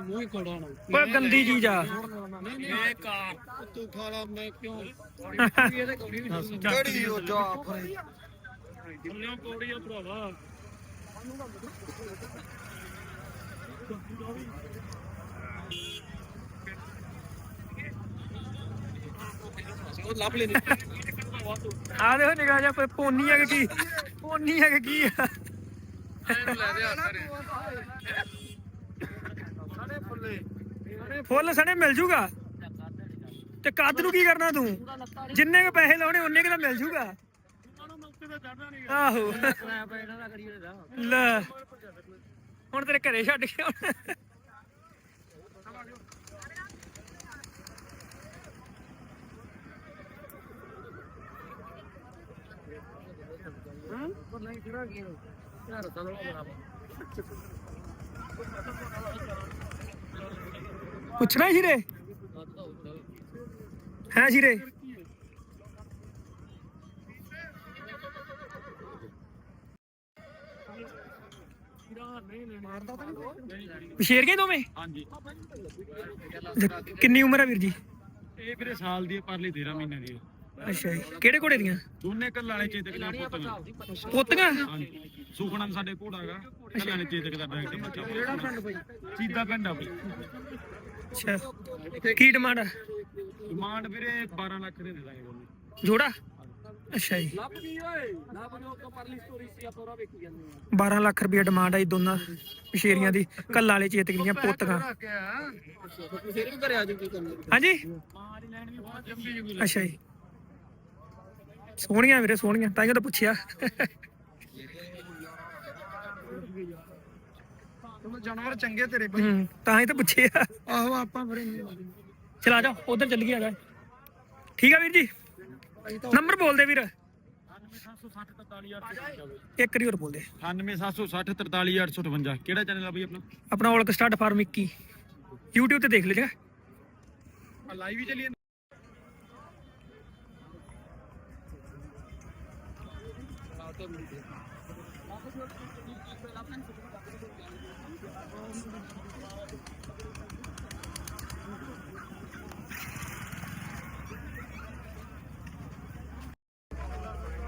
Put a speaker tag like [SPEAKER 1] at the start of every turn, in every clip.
[SPEAKER 1] ਮੂੰਹ ਹੀ ਨਾ
[SPEAKER 2] ਗੰਦੀ ਚੀਜ਼ ਆ।
[SPEAKER 1] ਇਹ ਕਾਰ ਤੂੰ ਖਾਲਾ ਮੈਂ ਕਿਉਂ ਇਹਦੇ ਕੋੜੀ ਨਹੀਂ
[SPEAKER 3] ਕਿਹੜੀ ਉਹ ਜਾ ਫਰੇ
[SPEAKER 1] ਉਹਨੇ ਕੋੜੀ ਆ ਭਰਾਵਾ ਉਹ ਲੱਭ ਲੈਨੇ
[SPEAKER 2] ਆ ਦੇਖੋ ਨਿਗਾਹ ਜਾ ਪੋਨੀ ਆ ਕਿ ਕੀ ਪੋਨੀ ਆ ਕਿ ਕੀ ਆ।
[SPEAKER 1] ਇਹਨੂੰ ਲੈ ਦੇ ਹੱਥ ਰੇ
[SPEAKER 3] ਸਾਰੇ ਫੁੱਲੇ
[SPEAKER 2] ਫੁੱਲ ਸਣੇ ਮਿਲ ਜੂਗਾ? ਤੇ ਕੱਦ ਨੂੰ ਕੀ ਕਰਨਾ ਤੂੰ? ਜਿੰਨੇ ਕੁ ਪੈਸੇ ਲਾਉਣੇ ਉਹਨੇ ਕੁ ਤਾਂ ਮਿਲ ਜੂਗਾ। ਆਹੋ। ਲੈ। ਹੁਣ ਤੇਰੇ ਘਰੇ ਛੱਡ ਕੇ ਆਉਣਾ। ਪੁੱਛਣਾ ਸ਼ੀਰੇ? ਹੈ ਸ਼ੀਰੇ? ਸ਼ੇਰ ਗਏ ਦੋਵੇਂ?
[SPEAKER 1] ਹਾਂਜੀ।
[SPEAKER 2] ਕਿੰਨੀ ਉਮਰ ਹੈ ਵੀਰ ਜੀ?
[SPEAKER 1] ਇਹ ਵੀਰੇ ਸਾਲ ਦੀ ਹੈ, ਪਰਲੀ 13 ਮਹੀਨੇ ਦੀ ਹੈ।
[SPEAKER 2] ਅੱਛਾ ਜੀ। ਕਿਹੜੇ ਘੋੜੇ ਦੀਆਂ?
[SPEAKER 1] ਦੋਨੇ ਕੱਲ ਵਾਲੇ ਚੇਤਕ ਦਾ ਪੁੱਤ
[SPEAKER 2] ਪੋਤੀਆਂ।
[SPEAKER 1] ਹਾਂਜੀ। ਸੁਖਣਾ ਸਾਡੇ ਘੋੜਾ ਹੈਗਾ। ਕੱਲ ਵਾਲੇ ਚੇਤਕ ਦਾ ਡਾਇਰੈਕਟ ਬੱਚਾ ਕਿਹੜਾ ਪਿੰਡ ਬਈ ਚੀਦਾ ਪਿੰਡ ਆ ਬਈ।
[SPEAKER 2] ਅੱਛਾ। ਕੀ ਡਿਮਾਂਡ ਆ?
[SPEAKER 1] ਡਿਮਾਂਡ ਵੀਰੇ 12 ਲੱਖ ਦੇ ਦੇ ਦਾਂਗੇ ਦੋਨੇ
[SPEAKER 2] ਜੋੜਾ? ਅੱਛਾ ਜੀ।
[SPEAKER 1] ਲੱਭ ਗਈ ਓਏ। ਨਾ ਬਨੋ ਪਰਲੀ ਸਟੋਰੀ ਸੀ ਆ ਪੂਰਾ ਵੇਖੀ ਜਾਂਦੇ
[SPEAKER 2] 12 ਲੱਖ ਰੁਪਏ ਡਿਮਾਂਡ ਆਈ ਦੋਨਾਂ ਸ਼ੇਰੀਆਂ ਦੀ। ਕੱਲਾ ਵਾਲੇ ਚੇਤਕ ਦੀਆਂ ਪੋਤੀਆਂ।
[SPEAKER 1] ਫੇਰ ਵੀ ਘਰੇ ਆ
[SPEAKER 2] ਹਾਂਜੀ। ਅੱਛਾ ਜੀ। ਸੋਹਣੀਆਂ ਵੀਰੇ ਸੋਹਣੀਆਂ। ਤਾਂ ਹੀ ਤਾਂ ਪੁੱਛਿਆ।
[SPEAKER 3] ਜਾਨਵਰ ਚੰਗੇ ਤੇਰੇ
[SPEAKER 2] ਹੂੰ ਤਾਂ ਹੀ ਤਾਂ ਪੁੱਛਿਆ।
[SPEAKER 3] ਆਹੋ ਆਪਾਂ ਫਰੇ
[SPEAKER 2] ਚਲਾ ਜਾ ਉਧਰ ਚੱਲ ਗਿਆ ਜਾ। ਠੀਕ ਆ ਵੀਰ ਜੀ? ਨੰਬਰ ਬੋਲ ਦੇ ਵੀਰ।
[SPEAKER 1] 97760
[SPEAKER 2] ਇੱਕ ਹੋਰ ਬੋਲ ਦੇ।
[SPEAKER 1] 97760 43858 ਕਿਹੜਾ ਚੈਨਲ ਆ ਬਈ ਆਪਣਾ?
[SPEAKER 2] ਆਪਣਾ ਔਲਕ ਸਟਾਰਟ ਫਾਰਮ 21 YouTube ਤੇ ਦੇਖ ਲਿਆ
[SPEAKER 1] ਲਾਈਵ ਹੀ ਚੱਲੀ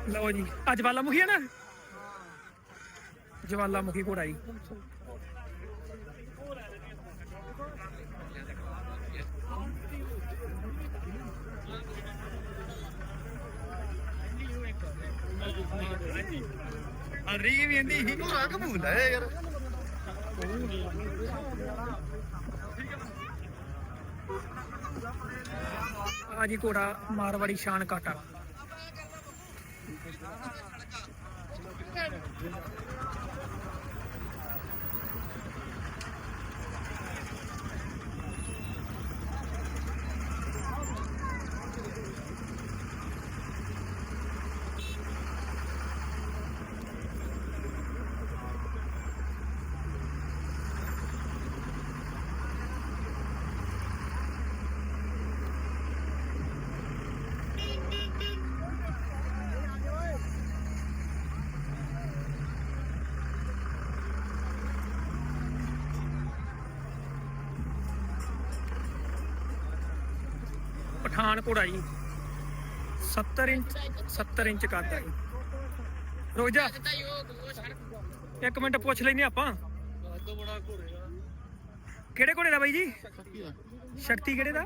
[SPEAKER 2] ਲਓ। ਜੀ ਆ ਜਵਾਲਾਮੁਖੀ ਹੈ ਨਾ? ਜਵਾਲਾਮੁਖੀ ਘੋੜਾ ਜੀ।
[SPEAKER 3] ਰੀ ਵੀ ਇੰਦੀ ਹੀ ਘੋੜਾ
[SPEAKER 2] ਆ ਜੀ ਘੋੜਾ ਮਾਰਵਾੜੀ ਸ਼ਾਨ ਕਾਟਾ ਪਠਾਨਕੋਟ ਘੋੜਾ ਜੀ 70 ਇੰਚ 70 ਇੰਚ ਕਰਦਾ ਜੀ। ਰੁਕ ਜਾ। ਇੱਕ ਮਿੰਟ ਪੁੱਛ ਲੈਨੇ ਆਪਾਂ। ਕਿਹੜੇ ਘੋੜੇ ਦਾ ਬਾਈ ਜੀ? ਸ਼ਕਤੀ ਕਿਹੜੇ ਦਾ?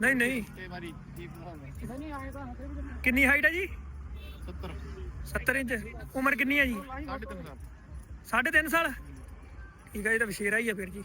[SPEAKER 1] ਨਹੀਂ
[SPEAKER 2] ਨਹੀਂ। ਕਿੰਨੀ ਹਾਈਟ ਹੈ ਜੀ?
[SPEAKER 1] 70
[SPEAKER 2] 70 ਇੰਚ। ਉਮਰ ਕਿੰਨੀ ਹੈ ਜੀ?
[SPEAKER 1] 3.5 ਸਾਲ
[SPEAKER 2] ਸਾਢੇ ਤਿੰਨ ਸਾਲ। ਠੀਕ ਹੈ ਇਹ ਤਾਂ ਵਿਸ਼ੇਰਾ ਹੀ ਆ ਫਿਰ ਜੀ।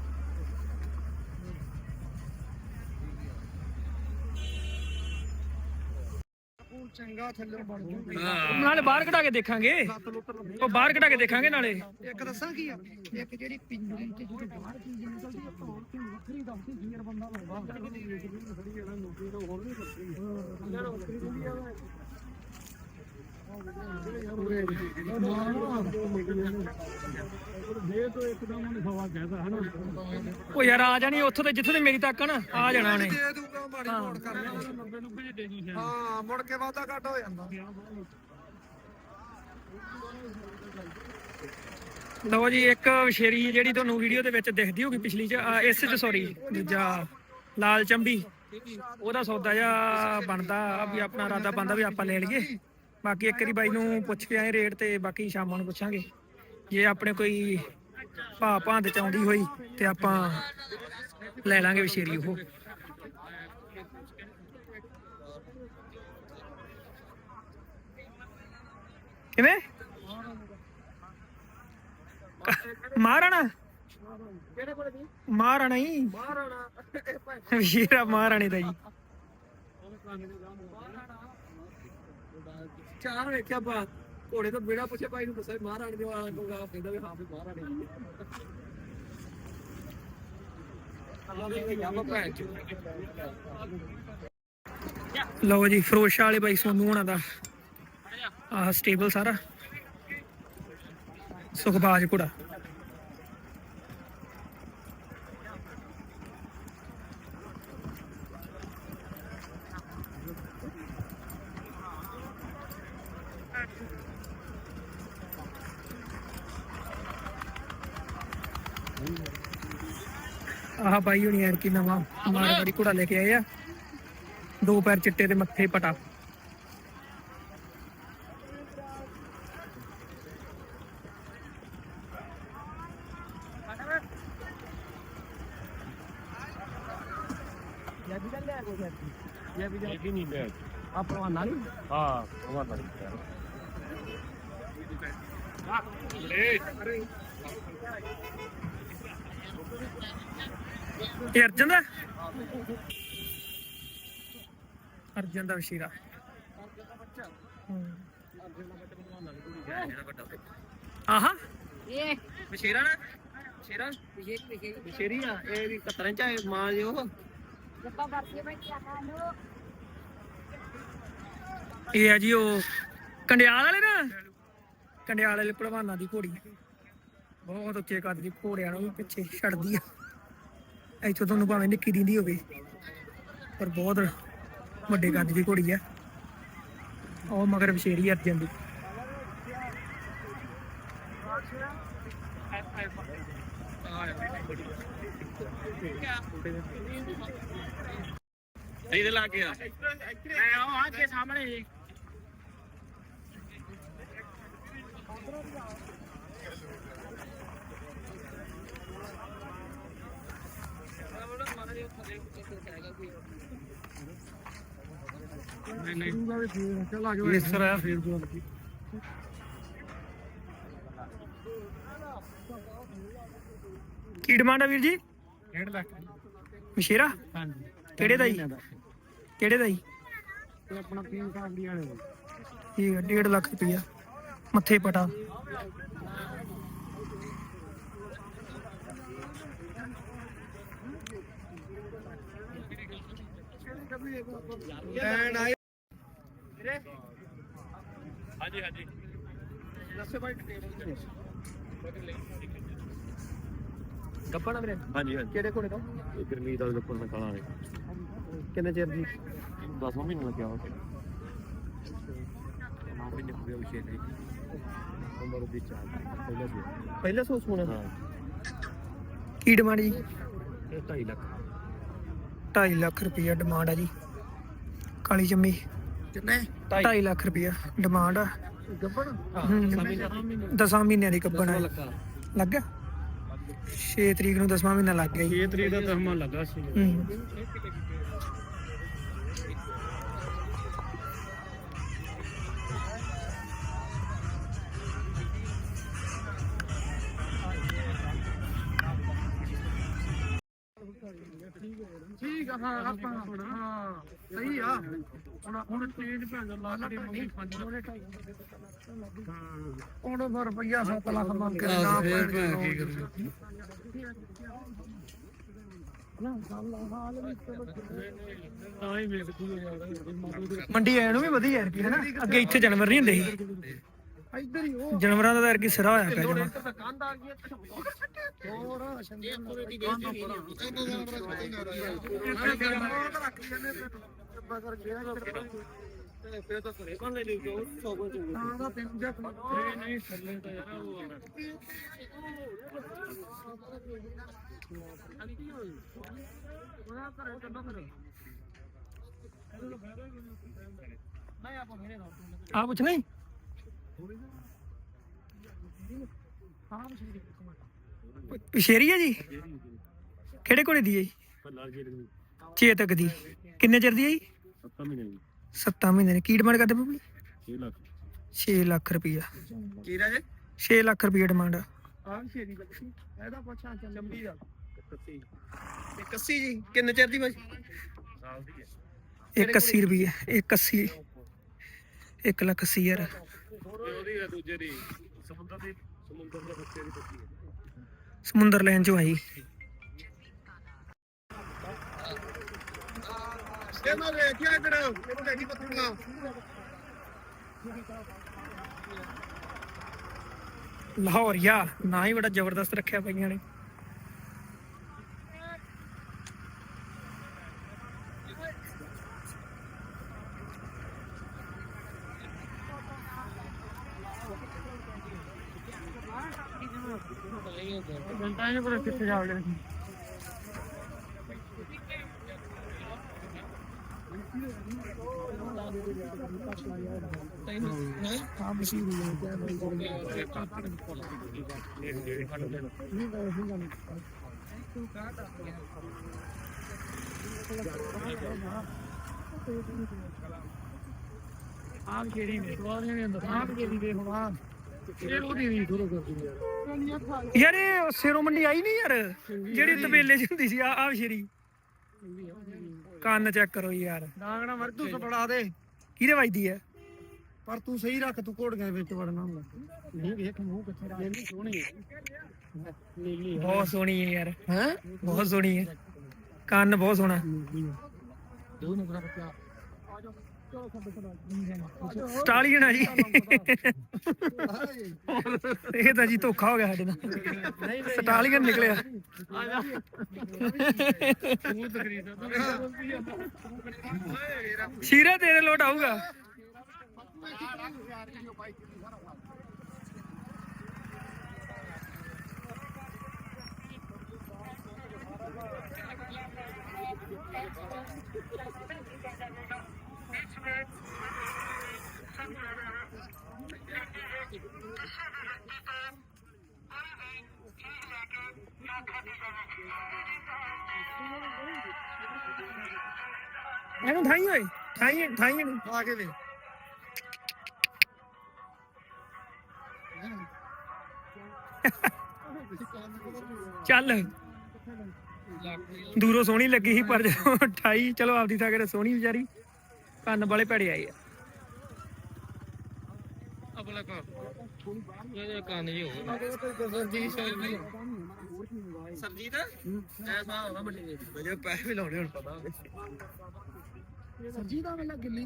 [SPEAKER 3] ਚੰਗਾ ਥੱਲੇ ਬਣ ਜੂਗਾ
[SPEAKER 2] ਨਾਲੇ ਬਾਹਰ ਕਢਾ ਕੇ ਦੇਖਾਂਗੇ। ਉਹ ਬਾਹਰ ਕਢਾ ਕੇ ਦੇਖਾਂਗੇ ਨਾਲੇ।
[SPEAKER 3] ਇੱਕ ਦੱਸਾਂ ਕੀ ਆ? ਇੱਕ ਜਿਹੜੀ ਪਿੰਜਰੀ ਚ ਜਿਹੜੀ ਬਾਹਰ ਚੀਜ਼ ਨਿਕਲਦੀ ਆ ਧੌਣ ਤੇ ਵੱਖਰੀ ਦੱਸਦੀ ਜੀਰ ਬੰਦਾ ਲਾਉਂਦਾ
[SPEAKER 1] ਤੋਂ ਇੱਕਦਮ ਉਹਨੂੰ ਸਵਾ ਕਹਿਦਾ ਹਨਾ
[SPEAKER 2] ਉਹ ਯਾਰ ਆ ਜਾਣੀ ਉੱਥੋਂ ਤੇ ਜਿੱਥੋਂ ਤੇ ਮੇਰੀ ਤੱਕ ਨਾ ਆ ਜਾਣਾ ਉਹਨੇ।
[SPEAKER 3] ਦੇ ਦੂਗਾ ਮਾੜੀ ਮੋੜ ਕਰ ਲਿਆ
[SPEAKER 1] 90 90 ਦੇ ਦੂੰ ਸ਼ਾਇਦ
[SPEAKER 3] ਹਾਂ। ਮੁੜ ਕੇ ਵਾਧਾ ਘੱਟ ਹੋ ਜਾਂਦਾ।
[SPEAKER 2] ਲਓ ਜੀ ਇੱਕ ਵਿਸ਼ੇਰੀ ਜਿਹੜੀ ਤੁਹਾਨੂੰ ਵੀਡੀਓ ਦੇ ਵਿੱਚ ਦਿਖਦੀ ਹੋਗੀ ਪਿਛਲੀ ਚ ਇਸ ਚ ਸੌਰੀ ਦੂਜਾ ਲਾਲ ਚੰਬੀ। ਉਹਦਾ ਸੌਦਾ ਜਿਹਾ ਬਣਦਾ ਵੀ ਆਪਣਾ ਇਰਾਦਾ ਬਣਦਾ ਵੀ ਆਪਾਂ ਲੈ ਲਈਏ। ਬਾਕੀ ਇੱਕ ਵਾਰੀ ਬਾਈ ਨੂੰ ਪੁੱਛ ਕੇ ਆਏ ਰੇਟ ਤੇ ਬਾਕੀ ਸ਼ਾਮਾਂ ਨੂੰ ਪੁੱਛਾਂਗੇ। ਜੇ ਆਪਣੇ ਕੋਈ ਭਾ ਭਾਂਦ ਚ ਆਉਂਦੀ ਹੋਈ ਤੇ ਆਪਾਂ ਲੈ ਲਾਂਗੇ ਵਿਸ਼ੇਰੀ ਉਹ। ਕਿਵੇਂ? ਮਹਾਰਾਣਾ
[SPEAKER 3] ਕਿਹੜੇ ਕੋਲੇ ਜੀ
[SPEAKER 2] ਮਹਾਰਾਣਾ ਹੀ।
[SPEAKER 3] ਮਹਾਰਾਣਾ
[SPEAKER 2] ਵੀਰਾ ਮਹਾਰਾਣੇ ਦਾ ਜੀ।
[SPEAKER 3] ਚਾਰ ਵੇਖਿਆ ਬਾ ਘੋੜੇ ਤੋਂ ਬਿਨਾ ਪੁੱਛੇ ਭਾਈ ਨੂੰ ਦੱਸਿਆ ਮਹਾਰਾਣੀ ਦੇ ਵਾਲਾ ਕੋਗਾ ਕਹਿੰਦਾ ਵੀ ਹਾਂ ਵੀ ਮਹਾਰਾਣੀ
[SPEAKER 2] ਲਓ ਜੀ ਫਿਰੋਜ਼ ਵਾਲੇ ਬਾਈ ਸੋਨੂ ਹੋਣਾ ਦਾ। ਆਹ ਸਟੇਬਲ ਸਾਰਾ। ਸੁਖਬਾਜ ਘੋੜਾ। ਬਾਈ ਹੁਣੀ ਐਰ ਕੀ ਨਵਾਂ ਮਾਰਵਾੜੀ ਘੋੜਾ ਲੈ ਕੇ ਆਏ ਆ। ਦੋ ਪੈਰ ਚਿੱਟੇ ਤੇ ਮੱਥੇ ਪਟਾ।
[SPEAKER 1] ਇਹ ਵੀ ਨਹੀਂ ਲੈ
[SPEAKER 3] ਆ ਪਰਵਾਨਾ ਨਹੀਂ
[SPEAKER 1] ਹਾਂ ਉਹ ਤਾਂ
[SPEAKER 2] ਇਹ ਅਰਜਨ ਦਾ? ਅਰਜਨ ਦਾ ਵਸ਼ੀਰਾ। ਆਹਾ।
[SPEAKER 3] ਇਹ ਬਸ਼ੇਰਾ ਨਾ? ਬਸ਼ੇਰਾ ਬਸ਼ੇਰੀ ਆ, ਇਹ ਵੀ ਕਤਰਾਂ ਚ ਆਏ ਮਾਂ ਜੋ
[SPEAKER 2] ਇਹ ਆ ਜੀ ਉਹ ਕੰਡਿਆਲ ਵਾਲੇ ਨਾ? ਕੰਡਿਆਲ ਵਾਲੇ ਭਲਵਾਨਾਂ ਦੀ ਘੋੜੀ। ਬਹੁਤ ਉੱਚੇ ਕੱਦ ਦੀ ਘੋੜਿਆਂ ਨੂੰ ਵੀ ਪਿੱਛੇ ਛੱਡਦੀ ਆ। ਇੱਥੋਂ ਤੁਹਾਨੂੰ ਭਾਵੇਂ ਨਿੱਕੀ ਦਿੰਦੀ ਹੋਵੇ ਪਰ ਬਹੁਤ ਵੱਡੇ ਕੱਦ ਦੀ ਘੋੜੀ ਆ। ਉਹ ਮਗਰ ਵਿਸ਼ੇਰੀ ਅਰਜਨ ਦੀ।
[SPEAKER 1] ਇਹਦੇ ਲਾ ਕੇ ਆ। ਨਹੀਂ ਨਹੀਂ।
[SPEAKER 3] ਚਲਾ
[SPEAKER 1] ਇਸ ਤਰ੍ਹਾਂ ਫਿਰ ਬੋਲ ਕੀ
[SPEAKER 2] ਡਿਮਾਂਡ ਆ ਵੀਰ ਜੀ?
[SPEAKER 1] 1.5 ਲੱਖ।
[SPEAKER 2] ਵਿਸ਼ੇਰਾ
[SPEAKER 1] ਹਾਂਜੀ।
[SPEAKER 2] ਕਿਹੜੇ ਦਾ ਜੀ? ਕਿਹੜੇ ਦਾ ਜੀ?
[SPEAKER 1] ਤੇ ਆਪਣਾ ਪੀਣ ਕਾਂਡੀ ਵਾਲੇ ਦਾ।
[SPEAKER 2] ਠੀਕ ਹੈ 1.5 ਲੱਖ ਰੁਪਇਆ ਮੱਥੇ ਪਟਾ।
[SPEAKER 3] ਐਂਡ ਆਏ।
[SPEAKER 1] ਹਾਂਜੀ ਹਾਂਜੀ।
[SPEAKER 3] ਦੱਸੇ ਭਾਈ ਟੇਬਲ ਗੱਪਣਾ ਵੀਰੇ।
[SPEAKER 1] ਹਾਂਜੀ ਹਾਂਜੀ।
[SPEAKER 3] ਕਿਹੜੇ ਕੋਲੇ ਤੋਂ?
[SPEAKER 1] ਇਹ ਗਰਮੀ ਦਾ ਲੋਕਾਂ ਨਾਲ ਕਾਲਾ ਨੇ
[SPEAKER 3] ਕਿੰਨੇ ਚਿਰ ਦੀ?
[SPEAKER 1] 10 ਮਹੀਨੇ ਲੱਗਿਆ ਹੋ ਨਾ ਵੀ ਨਹੀਂ ਹੋਇਆ ਵਿਸ਼ੇ ਤੇ। ਉਮਰ ਦੀ ਚਾਲ ਪਹਿਲਾਂ ਜੀ
[SPEAKER 3] ਪਹਿਲੇ ਸੋ ਸੁਣਾ
[SPEAKER 1] ਹਾਂ।
[SPEAKER 2] ਕੀ ਡਿਮਾਂਡ ਜੀ?
[SPEAKER 1] ਇਹ 2.5 ਲੱਖ।
[SPEAKER 2] 2.5 ਲੱਖ ਰੁਪਇਆ ਡਿਮਾਂਡ ਆ ਜੀ। ਕਾਲੀ ਜੰਮੀ।
[SPEAKER 3] ਕਿੰਨੇ?
[SPEAKER 2] 2.5 ਲੱਖ ਰੁਪਇਆ ਡਿਮਾਂਡ ਆ।
[SPEAKER 3] ਗੱਪਣ
[SPEAKER 2] ਹੂੰ। ਦਸਾਂ ਮਹੀਨਿਆਂ ਦੀ ਕੱਬਣ ਆ।
[SPEAKER 3] ਲੱਗਾ।
[SPEAKER 2] ਗਿਆ? 6 ਤਰੀਕ ਨੂੰ ਦਸਵਾਂ ਮਹੀਨਾ ਲੱਗ ਗਿਆ ਜੀ।
[SPEAKER 1] 6 ਤਰੀਕ ਦਾ ਤਹਮਾ ਲੱਗਾ ਸੀ।
[SPEAKER 3] ਠੀਕ ਆ ਹਾਂ ਆਪਾਂ ਹਾਂ ਸਹੀ ਆ। ਹੁਣ ਹੁਣ ਚੇਂਜ ਭੈਣ ਦਾ ਲਾ ਕੇ ਮੰਗੀ ਪੰਜ ਉਹਨੇ ਢਾਈ ਹੁਣ ਫਿਰ ਰੁਪਈਆ 7 ਲੱਖ ਮੰਗ ਕੇ ਨਾ ਫੇਰ ਕੀ ਕਰੂ? ਨਾ ਹੀ
[SPEAKER 2] ਮੰਡੀ ਐ ਨੂੰ ਵੀ ਵਧੀਆ ਯਾਰ ਕੀ ਹਨਾ ਅੱਗੇ ਇੱਥੇ ਜਾਨਵਰ ਨਹੀਂ ਹੁੰਦੇ ਸੀ।
[SPEAKER 3] ਇੱਧਰ ਹੀ ਉਹ।
[SPEAKER 2] ਜਾਨਵਰਾਂ ਦਾ ਤਾਂ ਕੀ ਸਿਰਾ ਹੋਇਆ ਪਿਆ ਜਮਾ।
[SPEAKER 3] ਤਾਂ ਕੰਧ ਆ ਗਈ ਹੋਰ ਸ਼ੰਦੇ ਦੀ
[SPEAKER 1] ਨਹੀਂ ਥੱਲੇ ਤਾਂ ਯਾਰ ਉਹ ਆਣਾ
[SPEAKER 2] ਆ ਪੁੱਛ ਨਹੀਂ
[SPEAKER 3] ਹਾਂ ਮਸ਼ੀਨ
[SPEAKER 2] ਸ਼ੇਰੀ ਹੈ ਜੀ? ਕਿਹੜੇ ਕੋਲੇ ਦੀ ਹੈ ਜੀ? ਚੇਤਕ ਦੀ। ਕਿੰਨੇ ਚਿਰ ਦੀ ਹੈ ਜੀ?
[SPEAKER 1] 7 ਮਹੀਨੇ ਦੀ।
[SPEAKER 2] 7 ਮਹੀਨੇ ਦੀ ਕੀ ਡਿਮਾਂਡ ਕਰਦੇ ਪਏ
[SPEAKER 1] 6 ਲੱਖ
[SPEAKER 2] 6 ਲੱਖ ਰੁਪਈਆ
[SPEAKER 3] ਕੀ ਰਾਜੇ
[SPEAKER 2] 6 ਲੱਖ ਰੁਪਈਆ ਡਿਮਾਂਡ
[SPEAKER 3] ਆਹ ਸ਼ੇਰੀ ਇਹਦਾ ਪੁੱਛਾਂ ਚੰਬੀ ਦਾ।
[SPEAKER 4] 81 ਜੀ। ਕਿੰਨੇ ਚਿਰ ਦੀ ਬਾਈ?
[SPEAKER 1] ਸਾਲ ਦੀ ਹੈ
[SPEAKER 2] 180 ਰੁਪਈਆ। 180 1 ਲੱਖ 80 ਹਜ਼ਾਰ।
[SPEAKER 1] ਉਹਦੀ ਹੈ ਦੂਜੇ ਦੀ। ਸਮੁੰਦਰ ਦੀ ਸਮੁੰਦਰ ਦੇ ਬੱਚੇ ਦੀ ਬੱਚੀ ਹੈ।
[SPEAKER 2] ਸਮੁੰਦਰ ਲੈਣ ਚੋਂ ਆਈ।
[SPEAKER 4] ਇਹ ਮੈਂ ਵੇਖਿਆ ਇੱਧਰ। ਇਹਨੂੰ ਦੇਖੀ ਪੱਤੂਗਾ
[SPEAKER 2] ਲਾਹੌਰੀਆ ਨਾ ਹੀ ਬੜਾ ਜ਼ਬਰਦਸਤ ਰੱਖਿਆ ਪਈਆਂ ਨੇ।
[SPEAKER 3] ਬੰਦਾ ਪਰ ਕਿੱਥੇ ਜਾ ਗਿਆ ਆਪ ਜਿਹੜੀ ਨੇ? ਸਵਾਰੀਆਂ ਨੇ ਅੰਦਰ ਆਪ ਜਿਹੜੀ ਦੇ ਹੁਣ? ਆ ਇਹ ਉਹਦੀ ਯਾਰ।
[SPEAKER 2] ਯਾਰ ਇਹ ਸਿਰੋਂ ਮੰਡੀ ਆਈ ਨਹੀਂ ਯਾਰ? ਜਿਹੜੀ ਤਬੇਲੇ 'ਚ ਹੁੰਦੀ ਸੀ ਆ ਆ ਸ਼ੇਰੀ। ਕੰਨ ਚੈੱਕ ਕਰੋ ਯਾਰ।
[SPEAKER 3] ਡਾਂਗਣਾ ਮਰ ਤੂੰ ਬੜਾ ਦੇ।
[SPEAKER 2] ਕਿਹਦੇ ਵੱਜਦੀ ਹੈ
[SPEAKER 3] ਪਰ ਤੂੰ ਸਹੀ ਰੱਖ ਤੂੰ ਕੋੜ ਗਿਆ ਵਿੱਚ ਵੜਨਾ ਹੁੰਦਾ। ਨਹੀਂ ਵੇਖ ਮੂੰਹ ਕਿੱਥੇ ਰੱਖ। ਨੀਲੀ ਸੋਹਣੀ ਹੈ ਨੀਲੀ
[SPEAKER 2] ਬਹੁਤ ਸੋਹਣੀ ਹੈ ਯਾਰ।
[SPEAKER 3] ਹੈ?
[SPEAKER 2] ਬਹੁਤ ਸੋਹਣੀ ਹੈ ਕੰਨ ਬਹੁਤ ਸੋਹਣਾ।
[SPEAKER 3] ਦੋ ਨੰਬਰ ਬੱਚਾ ਆ ਜਾ ਚਲੋ
[SPEAKER 2] ਸਟਾਲੀਅਨ ਆ ਜੀ। ਇਹ ਤਾਂ ਜੀ ਧੋਖਾ ਹੋ ਗਿਆ ਸਾਡੇ ਨਾਲ। ਸਟਾਲੀਅਨ ਨਿਕਲਿਆ
[SPEAKER 3] ਆ ਜਾ ਤੂੰ
[SPEAKER 2] ਸ਼ੀਰਾ ਤੇਰੇ ਲੋਟ ਆਊਗਾ। ਇਹਨੂੰ ਠਾਈ ਓਏ ਠਾਈ ਠਾਈ ਇਹਨੂੰ
[SPEAKER 3] ਆ ਕੇ ਵੇ
[SPEAKER 2] ਚੱਲ ਦੂਰੋਂ ਸੋਹਣੀ ਲੱਗੀ ਸੀ ਪਰ ਜਦੋਂ 28 ਚਲੋ ਆਪਦੀ ਥਾਂ ਕਰੇ ਸੋਹਣੀ ਵਿਚਾਰੀ ਕੰਨ ਵਾਲੇ ਭੜੇ ਆਏ ਆ
[SPEAKER 1] ਅਗਲਾ ਕਾ ਇਹ ਕੰਨ ਜੀ ਹੋ
[SPEAKER 4] ਸਰਜੀਤ ਐਸਾ ਹੋਣਾ ਵੱਡੀ ਵਜੇ ਪੈਸੇ ਵੀ ਲਾਉਣੇ ਹੁਣ ਪਤਾ
[SPEAKER 3] ਸੱਜੀ ਦਾ ਵੇਲਾ ਗਿੱਲੀ